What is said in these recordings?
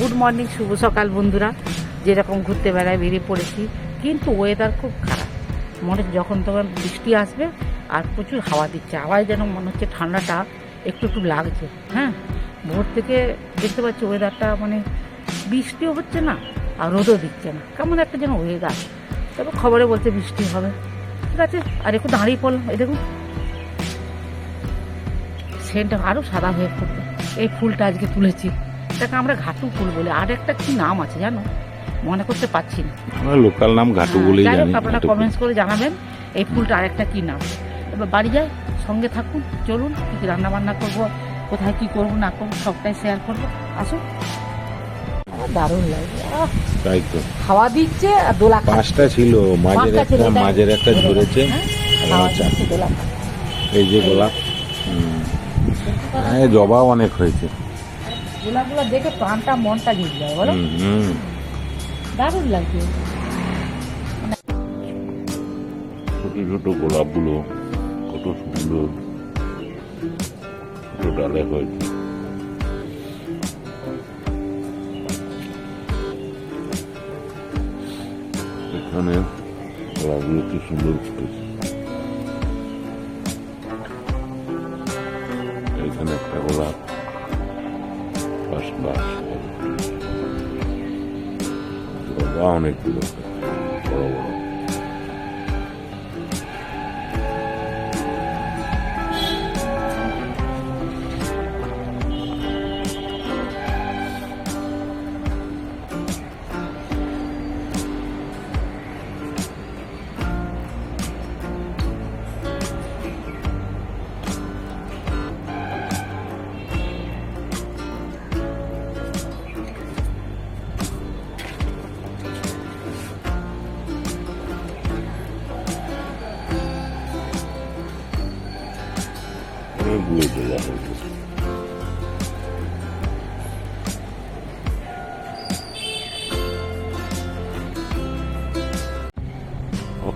Good morning, শুভ সকাল বন্ধুরা। যেরকম ঘুরতে বেড়ায় বেরিয়ে পড়েছি, কিন্তু ওয়েদার খুব খারাপ। মনে যখন তখন বৃষ্টি আসবে আর প্রচুর হাওয়া দিচ্ছে। হাওয়ায় যেন মনে হচ্ছে ঠান্ডাটা একটু একটু লাগছে। হ্যাঁ ভোর থেকে দেখতে পাচ্ছি ওয়েদারটা মানে বৃষ্টিও হচ্ছে না আর রোদও দিচ্ছে না। কেমন একটা যেন ওয়েদার তবে খবরে বলছে বৃষ্টি হবে। ঠিক আছে, আর একটু দাঁড়িয়ে পড়লাম। এই দেখুন সেন্টটা আরও সাদা হয়ে পড়বে এই ফুলটা আজকে তুলেছি। এটাকে আমরা ঘাটু ফুল বলি। আর একটা কি নাম আছে জানো? মনে করতে পারছি না। আমরা লোকাল নাম ঘাটু হ্যাঁ, বলেই যাই জানি আপনারা কমেন্টস করে জানাবেন এই ফুলটা আরেকটা কি নাম। এবার বাড়ি যাই সঙ্গে থাকুন চলুন কী কী রান্না বান্না করব কোথায় কি করব না করব সবটাই শেয়ার করব। আসুন। দারুণ লাগে। তাই তো। হাওয়া দিচ্ছে আর দোলা। পাঁচটা ছিল মাঝের একটা মাঝের একটা ঝরেছে হ্যাঁ। এই যে গোলাপ। হ্যাঁ জবাও অনেক হয়েছে। গোলাপগুলো দেখে প্রাণটা মনটা জুড়ে যায় বলো। দারুণ লাগছে। ছোট ছোট গোলাপগুলো কত সুন্দর। ছোট ডালে হয়েছে। এখানে গোলাপগুলো কি সুন্দর জবা অনেকগুলো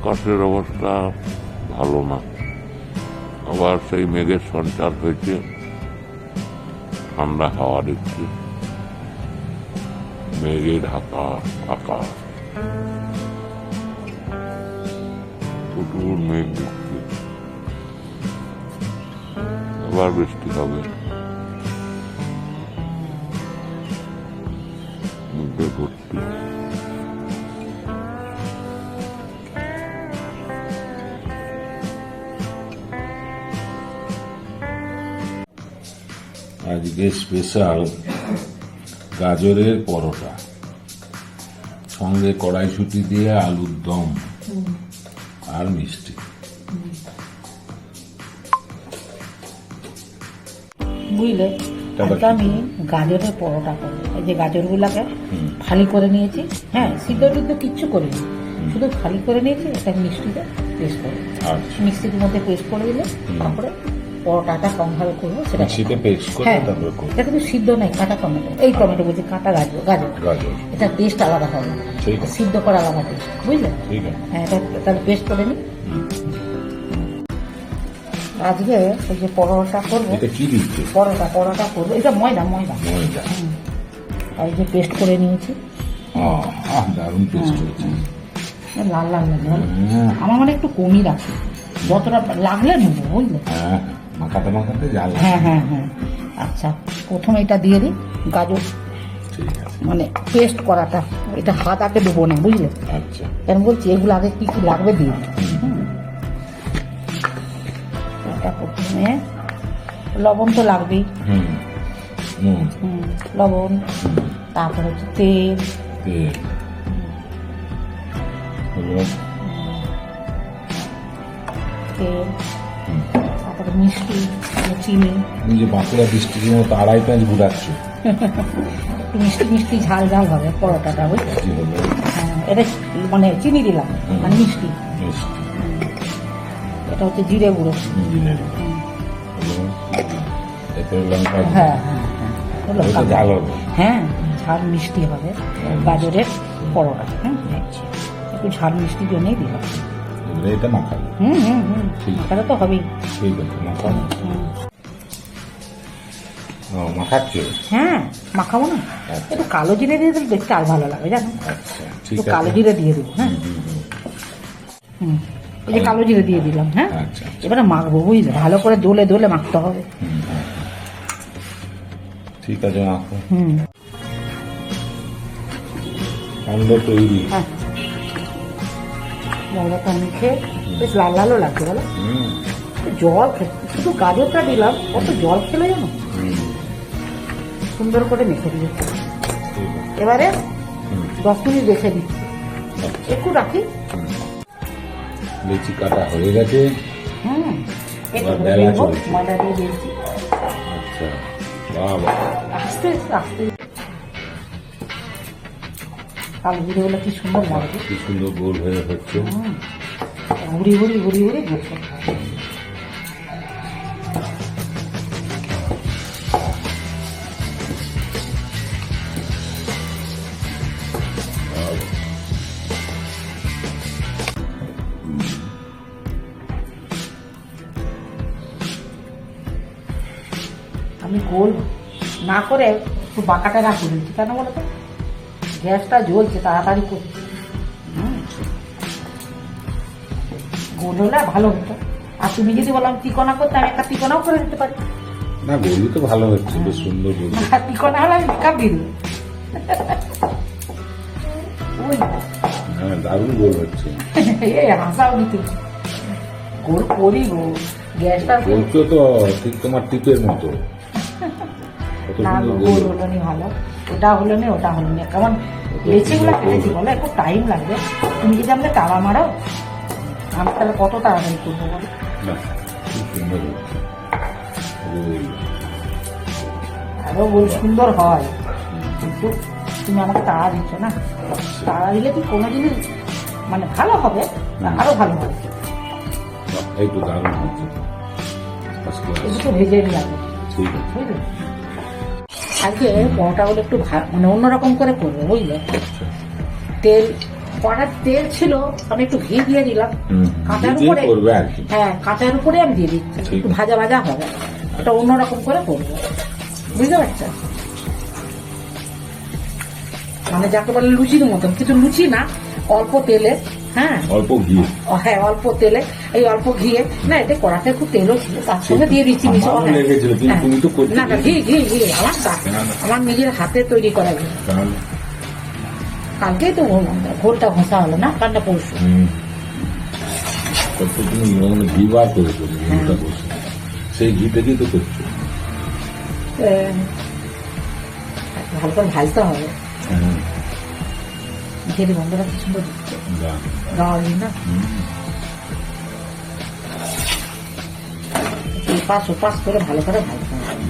আকাশের অবস্থা ভালো না। আবার সেই মেঘের সঞ্চার হয়েছে। ঠান্ডা হাওয়া দিচ্ছে। মেঘে ঢাকা আকাশ প্রচুর মেঘ দিচ্ছে আবার বৃষ্টি হবে। আজকে স্পেশাল গাজরের পরোটা। সঙ্গে কড়াইশুটি দিয়ে আলুর দম আর মিষ্টি। বুঝলে? আজকে আমি গাজরের পরোটা করব। এই যে গাজরগুলোকে। ফালি করে নিয়েছি। হ্যাঁ সিদ্ধ টিদ্ধ কিচ্ছু করিনি। শুধু ফালি করে নিয়েছি এটা মিষ্টিতে পেস্ট করে মিক্সির মধ্যে পেস্ট করে দিলে তারপরে পরোটাটা কমভাবে করব সেটা মিক্সিতে পেস্ট করে হ্যাঁ তারপরে করব। এটা কিন্তু সিদ্ধ নাই কাঁটা টমেটো। এই টমেটো বলছি কাঁটা গাজর গাজর। এটা টেস্ট আলাদা হবে। ঠিক সিদ্ধ করা আলাদা টেস্ট বুঝলে? হ্যাঁ এটা তাহলে পেস্ট করে নিই আজকে ওই যে পরোটা করব এটা কি দিচ্ছে? পরোটা পরোটা করব। এটা ময়দা ময়দা। ময়দা। আর এই যে পেস্ট করে নিয়েছি। দারুণ পেস্ট হয়েছে লাল লাল লাগে আমার মানে একটু কমই রাখি। যতটা লাগলে নেব বুঝলে? হ্যাঁ। মাখাতে মাখাতে জাল হ্যাঁ হ্যাঁ হ্যাঁ। আচ্ছা প্রথমে এটা দিয়ে দিই। গাজর মানে পেস্ট করাটা। এটা হাত আগে দেবো না বুঝলে? আচ্ছা। কেন বলছি এগুলো আগে কি কি লাগবে দিয়ে এটা প্রথমে লবণ তো লাগবেই। লবণ তারপরে হচ্ছে তেল। তেল। তারপরে মিষ্টি চিনি যে বাঁকুড়া ডিস্ট্রিক্টের মতো আড়াই প্যাঁচ ঘুরাচ্ছ। মিষ্টি মিষ্টি ঝাল ঝাল হবে পরোটাটা বুঝলি হ্যাঁ, এটা মানে চিনি দিলাম মানে মিষ্টি। এটা হচ্ছে জিরে গুঁড়ো। হ্যাঁ হ্যাঁ হ্যাঁ। ঝাল হ্যাঁ ঝাল মিষ্টি হবে। গাজরের পরোটা হ্যাঁ একটু ঝাল মিষ্টির জন্যই দিলাম। এবারে এটা মাখাবো। হুম হুম হুম। ঠিক। মাখাটা তো হবেই। ঠিক আছে মাখাবো। ও মাখাচ্ছ? হ্যাঁ মাখাবো না। একটু কালো জিরে দিয়ে দিলে দেখতে আর ভালো লাগে জানো? আচ্ছা ঠিক আছে। কালো জিরে দিয়ে দেবো হ্যাঁ? হুম, যে কালো জিরে দিয়ে দিলাম হ্যাঁ? আচ্ছা এবারে মাখবো বুঝলে? ভালো করে দোলে দোলে মাখতে হবে। ঠিক আছে মাখো। হুম। তৈরি। হ্যাঁ। ময়দাটা মেখে বেশ লাল লালও লাগছে বলো। জল শুধু গাজরটা দিলাম কত জল খেলে জানো? সুন্দর করে মেখে দিয়েছি। এবারে দশ মিনিট রেখে দিচ্ছি। একটু রাখি। লিচি কাটা হয়ে গেছে। হুম। ময়দা দিয়ে দিয়েছি। আচ্ছা। আস্তে আস্তে। জিরে কি সুন্দর লাগবে কি সুন্দর গোল হয়ে হচ্ছে। ঘুরি ঘুরি ঘুরি ঘুরি ঘুরছে আমি গোল না করে একটু বাঁকাটা রাখি দিচ্ছি কেন বলো তো? গ্যাসটা জ্বলছে তাড়াতাড়ি করছি। গোল হলে ভালো হতো। আর তুমি যদি বললাম তিকোনা করতে আমি একটা তিকোনাও করে দিতে পারি। না গোলই তো ভালো হচ্ছে বেশ সুন্দর গোল তিকোনা হলে আমি কাপ দিয়ে দেবো দারুণ গোল হচ্ছে। এই হাসাও নিতে গোল করি গো গ্যাসটা বলছো তো ঠিক তোমার টিপের মতো। না গোল গোল হলো নি ভালো। ওটা হলো নি ওটা হলো নি। কেমন লেচিগুলো কেটেছি বলো? একটু টাইম লাগবে। তুমি যদি আমাকে তাড়া মারো আমি তাহলে কত তাড়াতাড়ি করব বলো? আরও গোল সুন্দর হয়। কিন্তু তুমি আমাকে তাড়া দিচ্ছ না। তাড়া দিলে কি কোনো জিনিস মানে ভালো হবে? আরও ভালো হবে। এই তো দারুণ হচ্ছে। ভেজে নিয়ে ঠিক আছে। আজকে পরোটাগুলো একটু মানে অন্যরকম করে করব বুঝলে? আচ্ছা। তেল কড়ার তেল ছিল আমি একটু ঘি দিয়ে দিলাম। কাঁচার উপরে হ্যাঁ কাঁচার উপরে আমি দিয়ে দিচ্ছি। একটু ভাজা ভাজা হবে। ওটা অন্যরকম করে করব। বুঝতে পারছ? মানে যাকে বলে লুচির মতন। কিন্তু লুচি না অল্প তেলে হ্যাঁ? অল্প ঘি। হ্যাঁ অল্প তেলে। এই অল্প ঘিয়ে। না এতে কড়াতে একটু তেলও ছিল তার সঙ্গে দিয়ে দিচ্ছি তো করতে না না ঘি ঘি ঘি আমার। আমার নিজের হাতে তৈরি করা ঘি। কালকেই তো ঘোল- ঘোলটা ঘষা হলো না কালটা পরশু। মানে ঘি বার করেছ ঘিটা করছ সেই ঘি থেকেই তো করছ? ভালো করে ভাজতে হবে। হ্যাঁ, কি সুন্দর গাওয়ালি না? এপাশ ওপাশ করে ভালো করে ভাজতে হবে।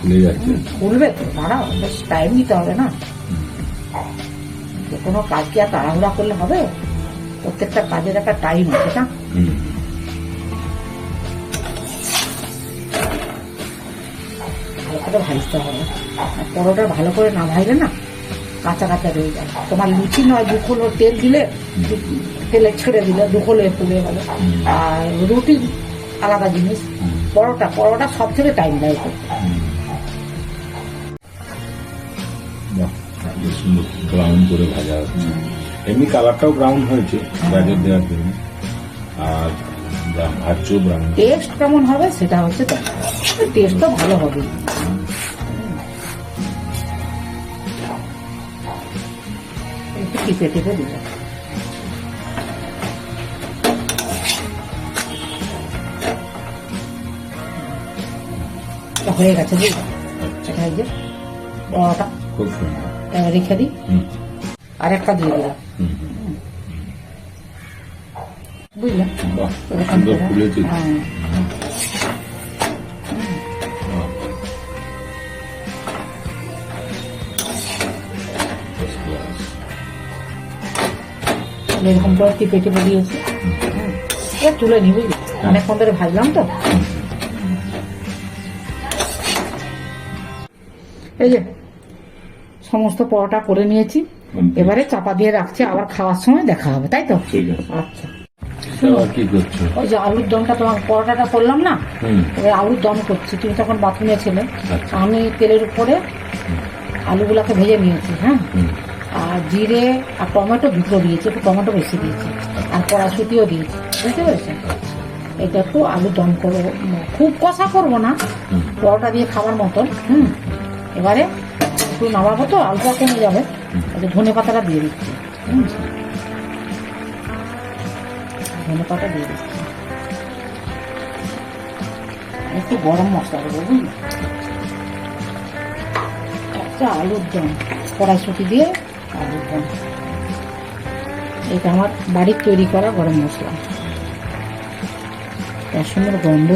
ফুলে যাচ্ছে। খুলবে তো দাঁড়াও বেশ টাইম নিতে হবে না। যে কোনো কাজ কি আর তাড়াহুড়া করলে হবে? প্রত্যেকটা কাজের একটা টাইম আছে না? ভালো করে ভাজতে হবে। আর পরোটা ভালো করে না ভাজলে না কাঁচা কাঁচা রয়ে যায়। তোমার লুচি নয় দুখোলো তেল দিলে তেলে ছেড়ে দিলে দুখোলো পুড়ে গেল। আর রুটি আলাদা জিনিস। পরোটা পরোটা সব থেকে টাইম দেয় করতে। ব্রাউন করে ভাজা এমনি কালারটাও ব্রাউন হয়েছে গাজর দেওয়ার জন্য। আর ভাজছেও ব্রাউন টেস্ট কেমন হবে সেটা হচ্ছে টেস্ট তো ভালো হবে। টিপে টিপে দিবে। হয়ে গেছে আচ্ছা। এটা এই যে পরোটা। খুব সুন্দর। রেখে দিই। আর একটা দিয়ে দিলাম। বুঝলাম এরকম করে। হ্যাঁ। এরকম করে টিপে টিপে দিয়েছি। তুলে নি বুঝলি অনেকক্ষণ ধরে ভাজলাম তো। এই যে সমস্ত পরোটা করে নিয়েছি। এবারে চাপা দিয়ে রাখছি আবার খাওয়ার সময় দেখা হবে তাই তো? আচ্ছা। ওই যে আলুর দমটা তোমার পরোটাটা করলাম না? ওই আলুর দম করছি তুমি তখন বাথরুমে ছিলে। আচ্ছা। আমি তেলের উপরে আলুগুলোকে ভেজে নিয়েছি হ্যাঁ? আর জিরে আর টমেটো দুটো দিয়েছি একটু টমেটো বেশি দিয়েছি। আর কড়াশুটিও দিয়েছি বুঝতে পেরেছেন এটা একটু আলু দম করব খুব কষা করব না পরোটা দিয়ে খাবার মতন হুম? এবারে একটু নামাবো তো আলুটা কমে যাবে? একটু ধনে পাতাটা দিয়ে দিচ্ছি। ধনে পাতা দিয়ে দিচ্ছি। একটু গরম মশলা দেবো, বুঝলি? একটা আলুর দম, কড়াইশুটি দিয়ে আলুর দম। এটা আমার বাড়ির তৈরি করা গরম মশলা। এত সুন্দর গন্ধ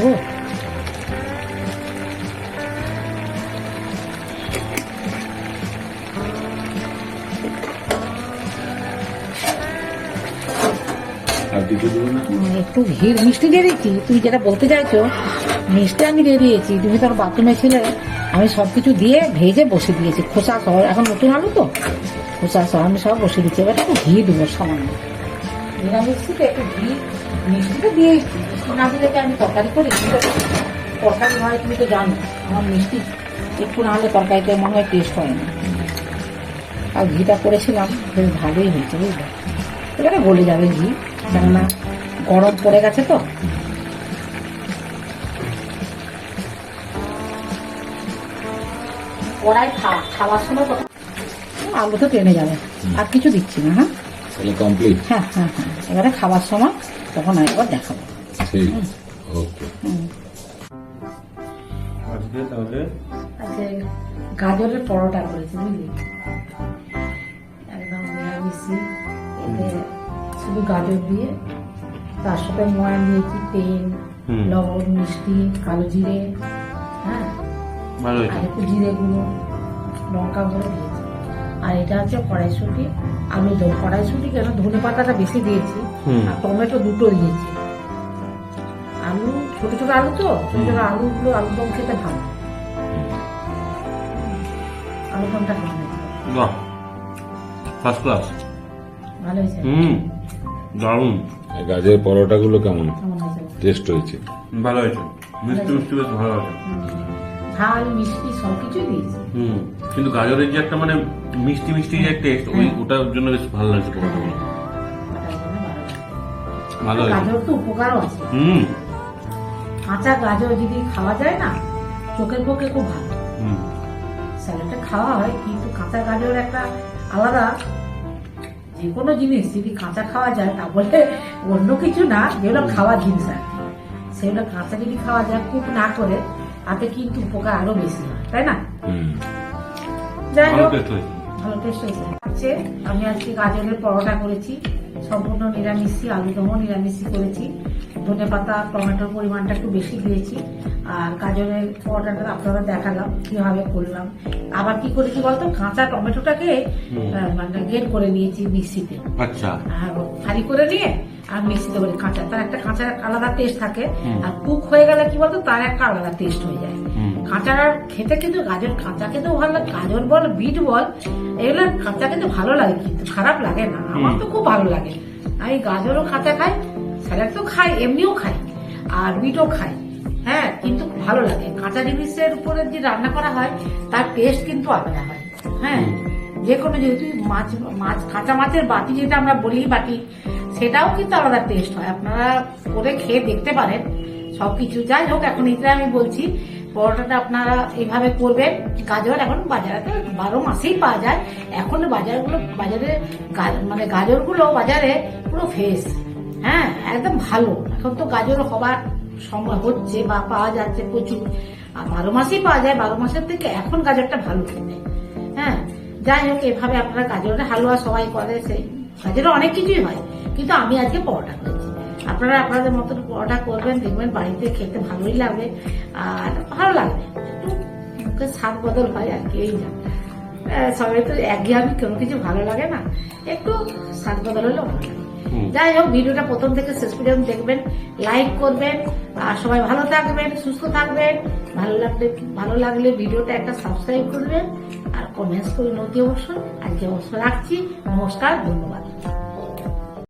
একটু ঘির মিষ্টি দিয়ে দিচ্ছি। তুমি যেটা বলতে চাইছো, মিষ্টি আমি দিয়ে দিয়েছি। তুমি তোর বাথরুমে ছিলে। আমি সব কিছু দিয়ে ভেজে বসে দিয়েছি। খোসা সহ। এখন নতুন আলু তো? খোসা সহ আমি সব বসে দিচ্ছি। এবার একটু ঘি দেবো সামান্য। ঘি আমি তরকারি হয় তুমি তো জানো। আমার মিষ্টি একটু তরকারিতে মনে হয় টেস্ট হয় না। আর ঘিটা করেছিলাম। বেশ ভালোই হয়েছে, বুঝলে? এবারে গলে যাবে ঘি। কেননা গরম পড়ে গেছে তো? কড়াই খা- খাওয়ার সময় আলু তো টেনে যাবে। আর কিছু দিচ্ছি না হ্যাঁ? কমপ্লিট হ্যাঁ হ্যাঁ হ্যাঁ। এবারে খাবার সময় তখন আরেকবার দেখাবো। ঠিক। ওকে। হুম। আজকে তাহলে আজকে গাজরের পরোটা করেছি বুঝলি? একদম নিরামিষি এতে শুধু গাজর দিয়ে তার সাথে ময়ান নিয়েছি তেল লবণ মিষ্টি কালো জিরে হ্যাঁ? আর একটু জিরে গুঁড়ো লঙ্কা গুঁড়ো দিয়েছি। আর এটা হচ্ছে কড়াইশুটি আলু দম। কড়াইশুটি কেন? ধনে পাতাটা বেশি দিয়েছি আর টমেটো দুটো দিয়েছি। আলু ছোট ছোট আলু তো? ছোট ছোট আলুগুলো আলু দম খেতে ভালো। আলু দমটা ভালো ফার্স্ট ক্লাস ভালো হয়েছে? হুম। দারুণ। গাজরের পরোটাগুলো কেমন? টেস্ট হয়েছে? ভালো হয়েছে। মিষ্টি মিষ্টি বেশ ভালো হুম। ঝাল মিষ্টি সব কিছুই দিয়েছি। হুম। কিন্তু গাজরের যে একটা মানে মিষ্টি মিষ্টি যে টেস্ট ওই ওটার জন্য বেশ ভালো লাগছে পরোটাগুলো। ভালো হয়েছে। গাজর তো উপকারও আছে। হুম। কাঁচা গাজর যদি খাওয়া যায় না চোখের পক্ষে খুব ভালো। হুম। স্যালাডটা খাওয়া হয় কিন্তু কাঁচা গাজর একটা আলাদা যে কোনো জিনিস যদি কাঁচা খাওয়া যায় তা বলে অন্য কিছু না যেগুলো খাওয়ার জিনিস আর কি। সেগুলো কাঁচা যদি খাওয়া যায় কুক না করে তাতে কিন্তু উপকার আরও বেশি হয় তাই না? যাই হোক ভালো টেস্ট হয়েছে। হচ্ছে আমি আজকে গাজরের পরোটা করেছি সম্পূর্ণ নিরামিষি আলুদমও নিরামিষি করেছি। ধনে পাতা টমেটোর পরিমাণটা একটু বেশি দিয়েছি। আর গাজরের পরোটাটা আপনারা দেখালাম কীভাবে করলাম। আবার কি করেছি বলতো কাঁচা টমেটোটাকে মানে গেট করে নিয়েছি মিক্সিতে। আচ্ছা। ফালি করে নিয়ে আর মিক্সিতে করে কাঁচা তার একটা কাঁচা আলাদা টেস্ট থাকে। আর কুক হয়ে গেলে কি বলতো তার একটা আলাদা টেস্ট হয়ে যায়। কাঁচা খেতে কিন্তু গাজর কাঁচা খেতেও ভালো লাগে গাজর বল বিট বল এগুলো কাঁচা খেতে ভালো লাগে কিন্তু খারাপ লাগে না। আমার তো খুব ভালো লাগে। আমি গাজরও কাঁচা খাই স্যালাড তো খাই এমনিও খাই আর বিটও খাই। হ্যাঁ কিন্তু ভালো লাগে। কাঁচা জিনিসের উপরে যে রান্না করা হয় তার টেস্ট কিন্তু আলাদা হয়। হ্যাঁ যে কোনো যেহেতু মাছ মাছ কাঁচা মাছের বাটি যেটা আমরা বলি বাটি সেটাও কিন্তু আলাদা টেস্ট হয়। আপনারা করে খেয়ে দেখতে পারেন। সবকিছু যাই হোক এখন এটা আমি বলছি পরোটাটা আপনারা এইভাবে করবেন। গাজর এখন বাজারে তো বারো মাসেই পাওয়া যায়। এখন বাজারগুলো বাজারে মানে গাজরগুলো বাজারে পুরো ফ্রেশ হ্যাঁ একদম ভালো। এখন তো গাজর হবার সময় হচ্ছে বা পাওয়া যাচ্ছে প্রচুর। আর বারো মাসেই পাওয়া যায়, বারো মাসের থেকে এখন গাজরটা ভালো খেতে। হ্যাঁ যাই হোক, এভাবে আপনারা গাজরের হালুয়া সবাই করে, সেই গাজরে অনেক কিছুই হয়, কিন্তু আমি আজকে পরোটা করেছি। আপনারা আপনাদের মতন পরোটা করবেন, দেখবেন বাড়িতে খেতে ভালোই লাগবে আর ভালো লাগবে একটু স্বাদ বদল হয় আর কি, এই না সবাই তো একঘেয়েমি, কোনো কিছু ভালো লাগে না। একটু স্বাদ বদল হলে ভালো লাগে। যাই হোক ভিডিওটা প্রথম থেকে শেষ পর্যন্ত দেখবেন লাইক করবেন, আর সবাই ভালো থাকবেন, সুস্থ থাকবেন। ভালো লাগলে ভালো লাগলে ভিডিওটা একটা সাবস্ক্রাইব করবেন, আর কমেন্টস করে নতি অবশ্যই। আজকে অবশ্য রাখছি। নমস্কার, ধন্যবাদ।